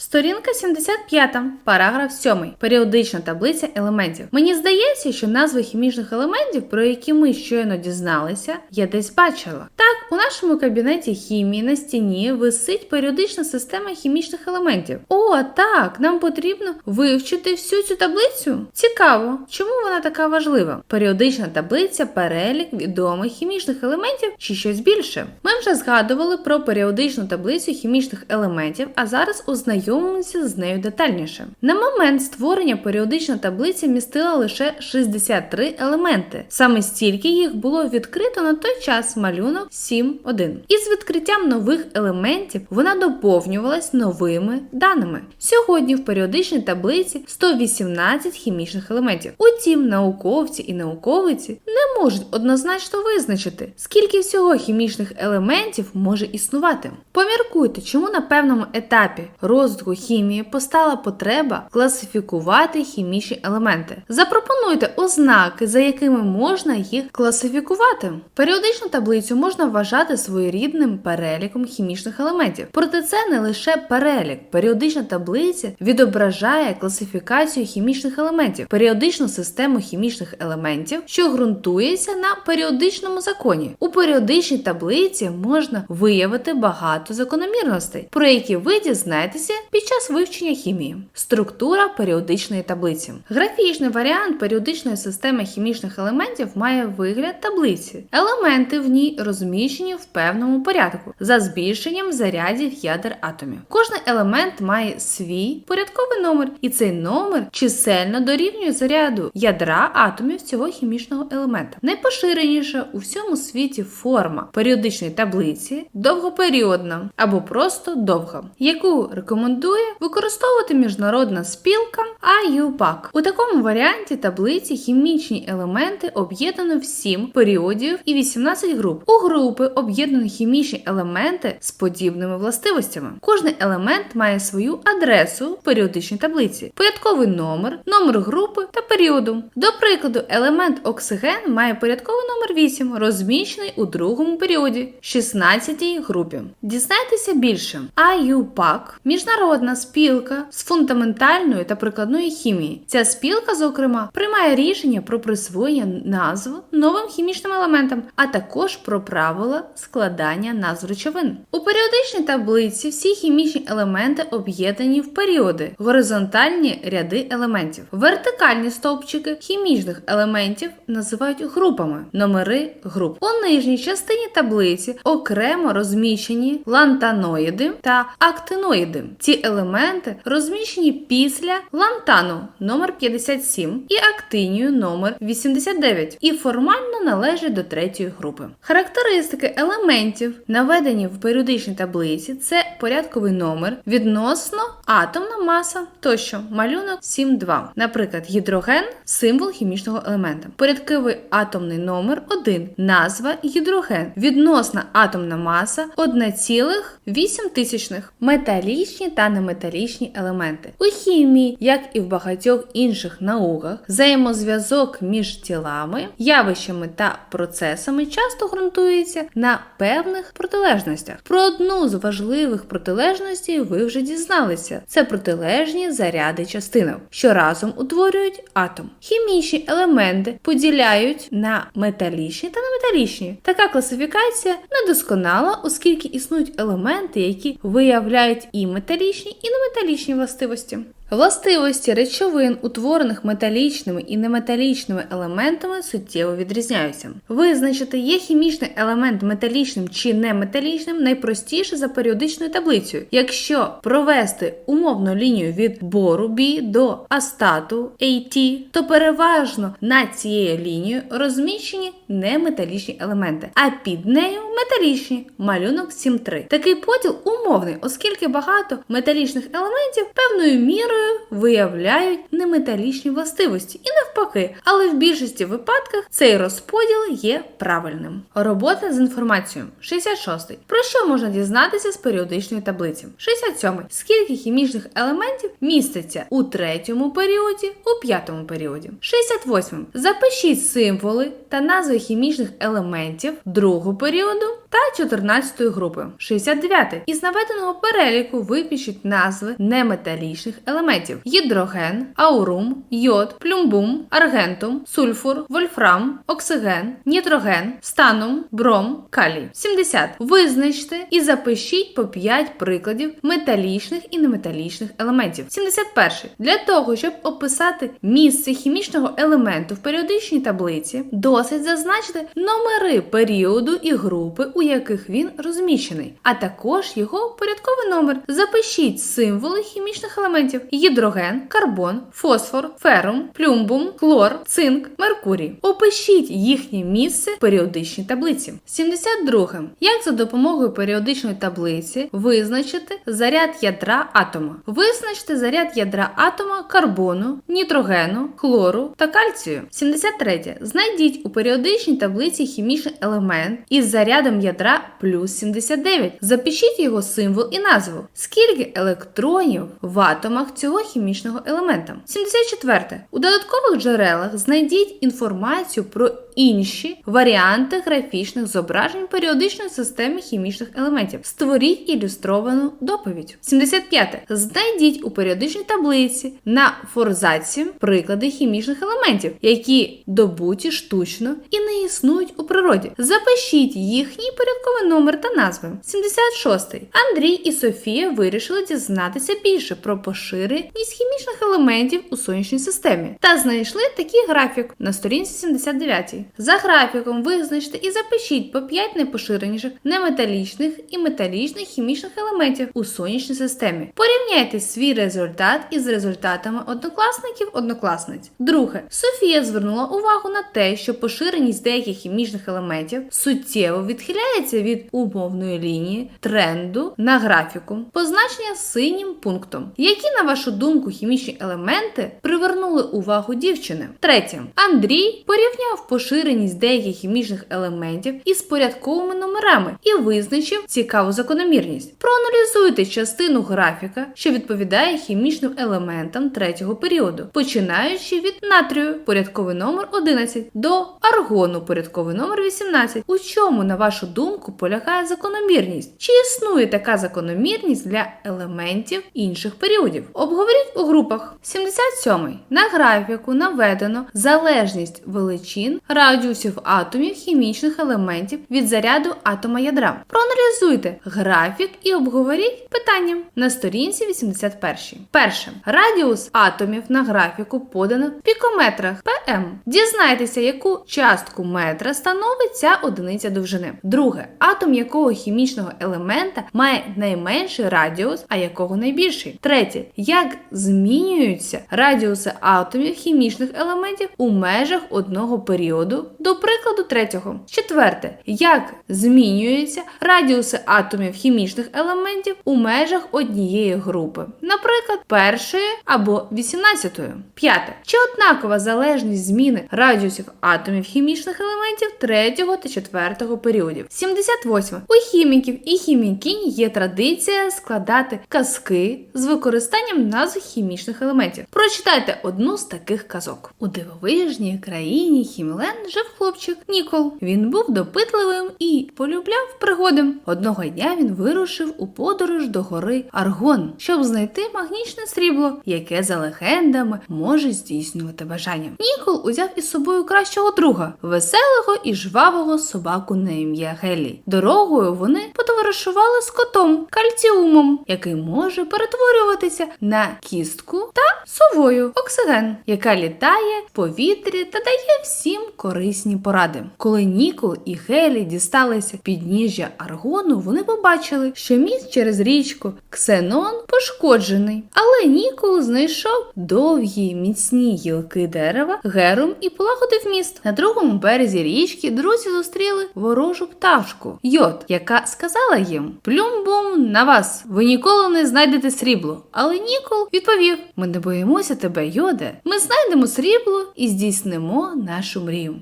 Сторінка 75, параграф 7. Періодична таблиця елементів. Мені здається, що назви хімічних елементів, про які ми щойно дізналися, я десь бачила. Так, у нашому кабінеті хімії на стіні висить періодична система хімічних елементів. О, так, нам потрібно вивчити всю цю таблицю. Цікаво, чому вона така важлива? Періодична таблиця перелік відомих хімічних елементів чи щось більше. Ми вже згадували про періодичну таблицю хімічних елементів, а зараз ознайомимося з нею детальніше. На момент створення періодична таблиця містила лише 63 елементи. Саме стільки їх було відкрито на той час малюнок 7.1. Із відкриттям нових елементів вона доповнювалась новими даними. Сьогодні в періодичній таблиці 118 хімічних елементів. Утім, науковці і науковиці не можуть однозначно визначити, скільки всього хімічних елементів може існувати. Поміркуйте, чому на певному етапі розвитку хімії постала потреба класифікувати хімічні елементи. Запропонуйте ознаки, за якими можна їх класифікувати. Періодичну таблицю можна вважати своєрідним переліком хімічних елементів. Проте це не лише перелік. Періодична таблиця відображає класифікацію хімічних елементів, періодичну систему хімічних елементів, що ґрунтується на періодичному законі. У періодичній таблиці можна виявити багато закономірностей, про які ви дізнаєтеся під час вивчення хімії. Структура періодичної таблиці. Графічний варіант періодичної системи хімічних елементів має вигляд таблиці. Елементи в ній розміщені в певному порядку за збільшенням зарядів ядер атомів. Кожний елемент має свій порядковий номер, і цей номер чисельно дорівнює заряду ядра атомів цього хімічного елемента. Найпоширеніша у всьому світі форма періодичної таблиці довгоперіодна або просто довга, яку рекомендує використовувати міжнародна спілка IUPAC. У такому варіанті таблиці хімічні елементи об'єднано в 7 періодів і 18 груп. У групи об'єднані хімічні елементи з подібними властивостями. Кожний елемент має свою адресу в періодичній таблиці, порядковий номер, номер групи та періоду. До прикладу, елемент оксиген має порядковий номер 8, розміщений у другому періоді, 16 групі. Дізнайтеся більше. IUPAC – міжнародна спілка з фундаментальної та прикладної хімії. Ця спілка, зокрема, приймає рішення про присвоєння назв новим хімічним елементам, а також про правила складання назв речовин. У періодичній таблиці всі хімічні елементи об'єднані в періоди, горизонтальні ряди елементів. Вертикальні стовпчики хімічних елементів називають групами, номери груп. У нижній частині таблиці окремо розміщені лантаноїди та актиноїди. Ці елементи розміщені після лантану номер 57 і актинію номер 89 і формально належать до третьої групи. Характеристики елементів, наведені в періодичній таблиці, це порядковий номер, відносно атомна маса тощо малюнок 7,2. Наприклад, гідроген символ хімічного елемента. Порядковий атомний номер 1, назва гідроген, відносна атомна маса 1,8 тисячних. Металічні та неметалічні елементи. У хімії, як і в багатьох інших науках, взаємозв'язок між тілами, явищами та процесами часто ґрунтується на певних протилежностях. Про одну з важливих протилежностей ви вже дізналися: це протилежні заряди частинок, що разом утворюють атом. Хімічні елементи поділяють на металічні та неметалічні. Така класифікація недосконала, оскільки існують елементи, які виявляють і металічні, і неметалічні властивості. Властивості речовин, утворених металічними і неметалічними елементами, суттєво відрізняються. Визначити, є хімічний елемент металічним чи неметалічним найпростіше за періодичною таблицею. Якщо провести умовну лінію від бору B до астату AT, то переважно над цією лінією розміщені неметалічні елементи, а під нею металічні малюнок 7.3. Такий поділ умовний, оскільки багато металічних елементів певною мірою натрою виявляють неметалічні властивості і навпаки, але в більшості випадках цей розподіл є правильним. Робота з інформацією 66. Про що можна дізнатися з періодичної таблиці? 67. Скільки хімічних елементів міститься у третьому періоді, у п'ятому періоді? 68. Запишіть символи та назви хімічних елементів другого періоду та 14 групи. 69. Із наведеного переліку випишіть назви неметалічних елементів: гідроген, аурум, йод, плюмбум, аргентум, сульфур, вольфрам, оксиген, нітроген, станум, бром, калій. 70. Визначте і запишіть по 5 прикладів металічних і неметалічних елементів. 71. Для того, щоб описати місце хімічного елементу в періодичній таблиці, досить зазначити номери періоду і групи, у яких він розміщений, а також його порядковий номер. Запишіть символи хімічних елементів: гідроген, карбон, фосфор, ферум, плюмбум, хлор, цинк, меркурій. Опишіть їхнє місце в періодичній таблиці. 72. Як за допомогою періодичної таблиці визначити заряд ядра атома? Визначте заряд ядра атома карбону, нітрогену, хлору та кальцію. 73. Знайдіть у періодичній таблиці хімічний елемент із зарядом ядра плюс 79. Запишіть його символ і назву. Скільки електронів в атомах цього хімічного елемента? 74. У додаткових джерелах знайдіть інформацію про інші варіанти графічних зображень періодичної системи хімічних елементів. Створіть ілюстровану доповідь. 75. Знайдіть у періодичній таблиці на форзаці приклади хімічних елементів, які добуті штучно і не існують у природі. Запишіть їхній порядковий номер та назви. 76. Андрій і Софія вирішили дізнатися більше про поширеність хімічних елементів у сонячній системі та знайшли такий графік на сторінці 79. За графіком визначте і запишіть по 5 найпоширеніших неметалічних і металічних хімічних елементів у сонячній системі. Порівняйте свій результат із результатами однокласників однокласниць. Друге, Софія звернула увагу на те, що поширеність деяких хімічних елементів суттєво відхиляється від умовної лінії тренду на графіку, позначення синім пунктом. Які, на вашу думку, хімічні елементи привернули увагу дівчини? Третє, Андрій порівняв поширеність деяких хімічних елементів із порядковими номерами і визначив цікаву закономірність. Проаналізуйте частину графіка, що відповідає хімічним елементам третього періоду, починаючи від натрію, порядковий номер 11, до аргону, порядковий номер 18. У чому, на вашу думку, полягає закономірність? Чи існує така закономірність для елементів інших періодів? Обговоріть у групах. 77. На графіку наведено залежність величин радіусів атомів хімічних елементів від заряду атома ядра. Проаналізуйте графік і обговоріть питання на сторінці 81. Перше. Радіус атомів на графіку подано в пікометрах ПМ. Дізнайтеся, яку частку метра становить ця одиниця довжини. Друге. Атом якого хімічного елемента має найменший радіус, а якого найбільший. Третє. Як змінюються радіуси атомів хімічних елементів у межах одного періоду, до прикладу третього. Четверте. Як змінюються радіуси атомів хімічних елементів у межах однієї групи, наприклад, першої або вісімнадцятої. П'яте. Чи однакова залежність зміни радіусів атомів хімічних елементів третього та четвертого періодів? 78. У хіміків і хімікінь є традиція складати казки з використанням назв хімічних елементів. Прочитайте одну з таких казок. У дивовижній країні Хімлен жив хлопчик Нікол. Він був допитливим і полюбляв пригоди. Одного дня він вирушив у подорож до гори Аргон, щоб знайти магнічне срібло, яке за легендами може здійснювати бажання. Нікол узяв із собою кращого друга, веселого і жвавого собаку на ім'я Гелі. Дорогою вони потоваришували з котом кальціумом, який може перетворюватися на кістку та совою оксиген, яка літає в повітрі та дає всім корисні поради. Коли Нікол і Гелі дісталися підніжжя аргону, вони побачили, що міст через річку Ксенон пошкоджений. Але Нікол знайшов довгі міцні гілки дерева, герум і полагодив міст. На другому березі річки друзі зустріли ворожу пташку Йод, яка сказала їм: Плюм-бум на вас! Ви ніколи не знайдете срібло. Але Нікол відповів: Ми не боїмося тебе, Йоде. Ми знайдемо срібло і здійснимо нашу мрію.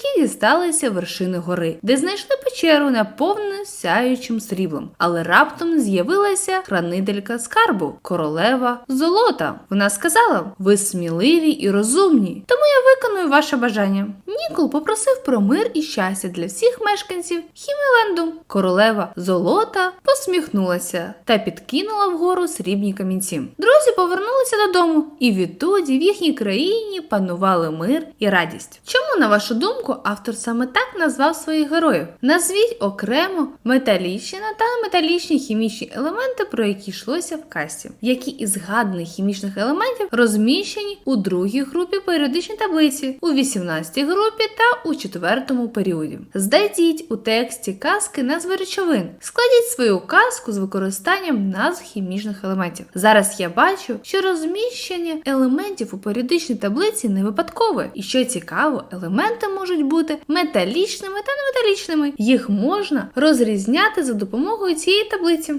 Мандрівники дісталися вершини гори, де знайшли печеру, наповнену сяючим сріблом. Але раптом з'явилася хранителька скарбу, королева золота. Вона сказала: Ви сміливі і розумні, тому я виконую ваше бажання. Нікол попросив про мир і щастя для всіх мешканців Хімеленду. Королева золота посміхнулася та підкинула вгору срібні камінці. Друзі повернулися додому, і відтоді в їхній країні панували мир і радість. Чому, на вашу думку, автор саме так назвав своїх героїв? Назвіть окремо металічні та неметалічні хімічні елементи, про які йшлося в касті, які із згаданих хімічних елементів розміщені у другій групі періодичної таблиці, у 18 групі та у четвертому періоді. Здадіть у тексті казки назви речовин. Складіть свою казку з використанням назв хімічних елементів. Зараз я бачу, що розміщення елементів у періодичній таблиці не випадкове. І що цікаво, елементи можуть бути металічними та неметалічними. Їх можна розрізняти за допомогою цієї таблиці.